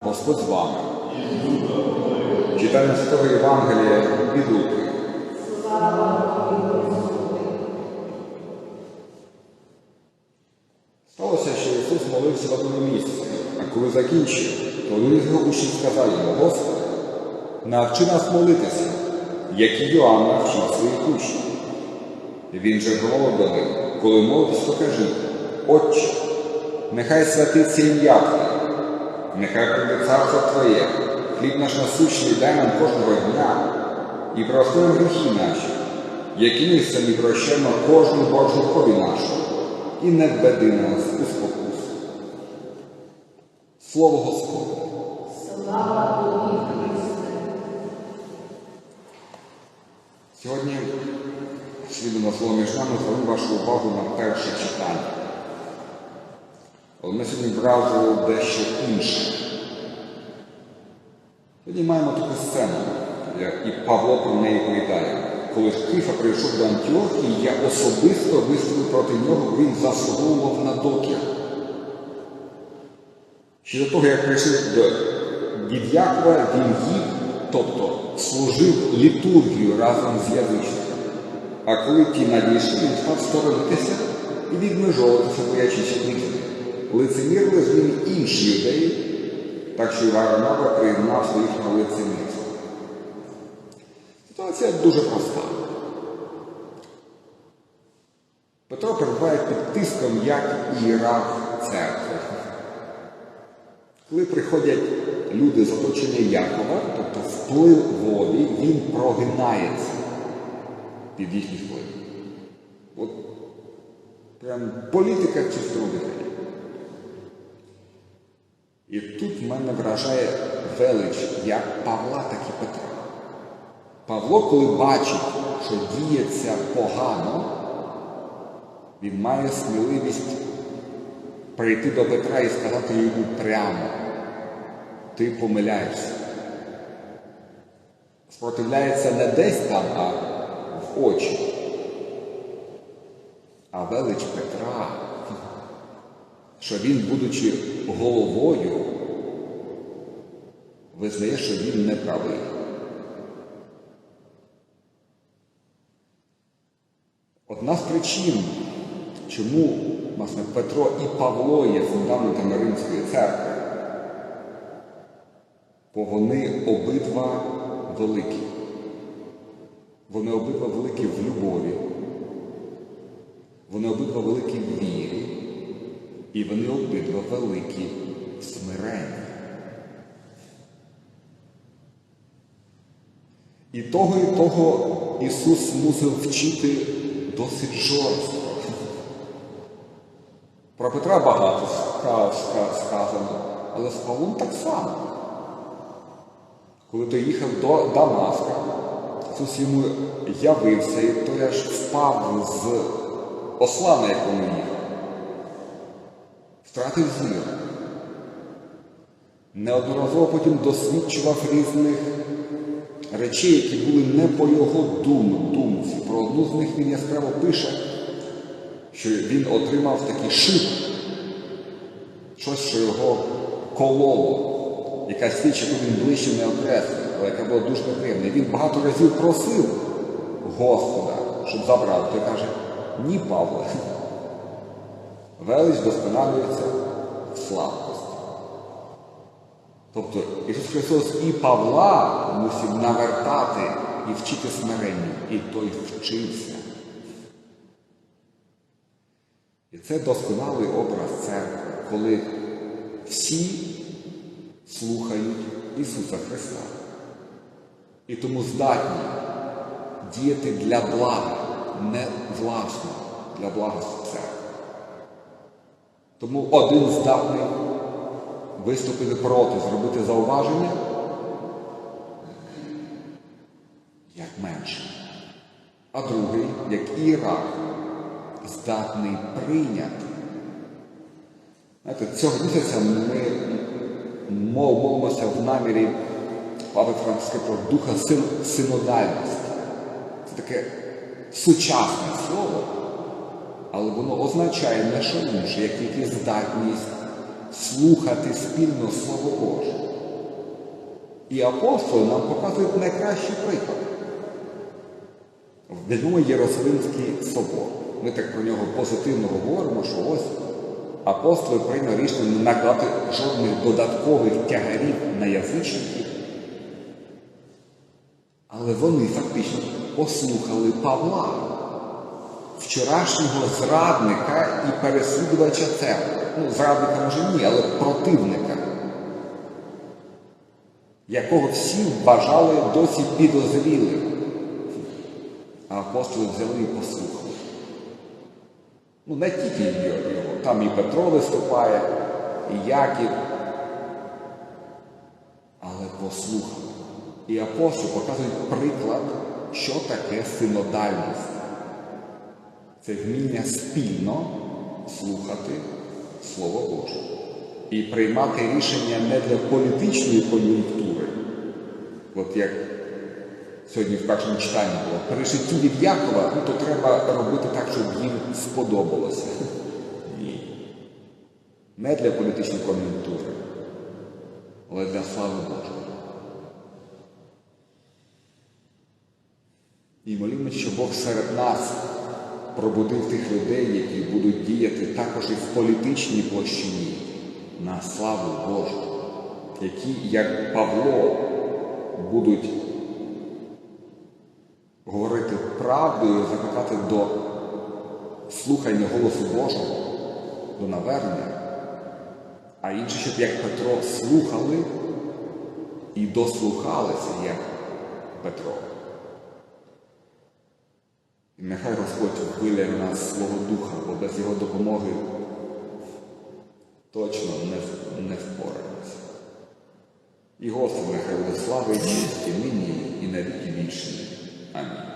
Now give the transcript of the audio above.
Господь з вами. Читання Святого Євангелія від Луки. Сталося, що Ісус молився в одному місці, а коли закінчив, то один з його учнів сказав йому, Господи, навчи нас молитися, як і Йоанн навчив своїх учнів. Він же промовив до них, коли молитесь, то кажіть, Отче, нехай святиться ім'я Твоє, нехай прийде царство Твоє, хліб наш насущний дай нам кожного дня, і прости нам гріхи наші, які ми самі прощаємо кожному боржникові нашому, і не введи нас у спокусу. Слово Господне. Сьогодні сліду на слово між нами зверну вашу увагу на перше читання. Але ми сьогодні брали дещо інше. Сьогодні маємо таку сцену, як і Павло про неї повідає. Коли Кифа прийшов до Антіохії, я особисто виставив проти нього, бо він заслуговував на докір. Ще до того, як прийшов до Якова, він їв, тобто служив літургію разом з язичниками. А коли ті надійшли, він став сторонитися і відмежовуватися, боячись від них. Лицемірили з ним інші юдеї, так що Варнава приєднався до їхнього лицемірства. Ситуація дуже проста. Петро перебуває під тиском як ієрарх церкви. Коли приходять люди з оточення Якова, тобто вплив води, він прогинається під їхній вплив. От прям політика чистого дихання. Тут мене вражає велич як Павла, так і Петра. Павло, коли бачить, що діється погано, він має сміливість прийти до Петра і сказати йому прямо, ти помиляєшся. Спротивляється не десь там, а в очі. А велич Петра, що він, будучи головою, визнає, що він не правий. Одна з причин, чому власне, Петро і Павло є фундаментами Римської церкви, бо вони обидва великі. Вони обидва великі в любові, вони обидва великі в вірі, і вони обидва великі в. І того, і того Ісус мусив вчити досить жорстко. Про Петра багато сказано, але з Павлом так само. Коли той їхав до Дамаска, Ісус йому явився, і той аж впав з осла, на якому їхав. Втратив зір. Неодноразово потім досвідчував різних речей, які були не по його дум, думці. Про одну з них він яскраво пише, що він отримав такий шип, щось, що його кололо, яка свідчить, що він ближче не окреслив, але яка була дуже неприємна. Він багато разів просив Господа, щоб забрав. Той каже, ні, Павле. Велич досконалюється в слабкості. Тобто Ісус Христос і Павла мусив навертати і вчити смиренню, і той вчився. І це досконалий образ церкви, коли всі слухають Ісуса Христа. І тому здатні діяти для блага, не власно, для блага церкви. Тому один здатний виступити проти, зробити зауваження, як менше. А другий, як ієрарх, здатний прийняти. Знаєте, Цього місяця ми молимося в намірі Павла Франциска про духа син синодальності. Це таке сучасне слово, але воно означає не що інше, як тільки здатність слухати спільно Слово Боже. І апостоли нам показують найкращий приклад. Візьмемо Єрусалимський собор. Ми так про нього позитивно говоримо, що ось апостоли прийняли рішення не накладати жодних додаткових тягарів на язичників. Але вони фактично послухали Павла, вчорашнього зрадника і переслідувача церкви. Ну, зрадника може ні, але противника, якого всі вважали досі підозрілим. А апостоли взяли і послухали. Ну, не тільки його, там і Петро виступає, і Яків. Але послухали. І апостоли показують приклад, що таке синодальність. Це вміння спільно слухати Слово Боже і приймати рішення не для політичної кон'юнктури. От як сьогодні в першому читанні було, при житті від Якова, ну, то треба робити так, щоб їм сподобалося. Ні. Не для політичної кон'юнктури, але для слави Божої. І молімося, що Бог серед нас пробудив тих людей, які будуть діяти також і в політичній площині на славу Божу, які, як Павло, будуть говорити правдою, закликати до слухання голосу Божого, до навернення, а інші, щоб як Петро слухали і дослухалися, як Петро. І нехай Господь виляє в нас свого Духа, бо без його допомоги точно не, не впораємося. І Господь нехай буде слави і нині і на віки вічні. Амінь.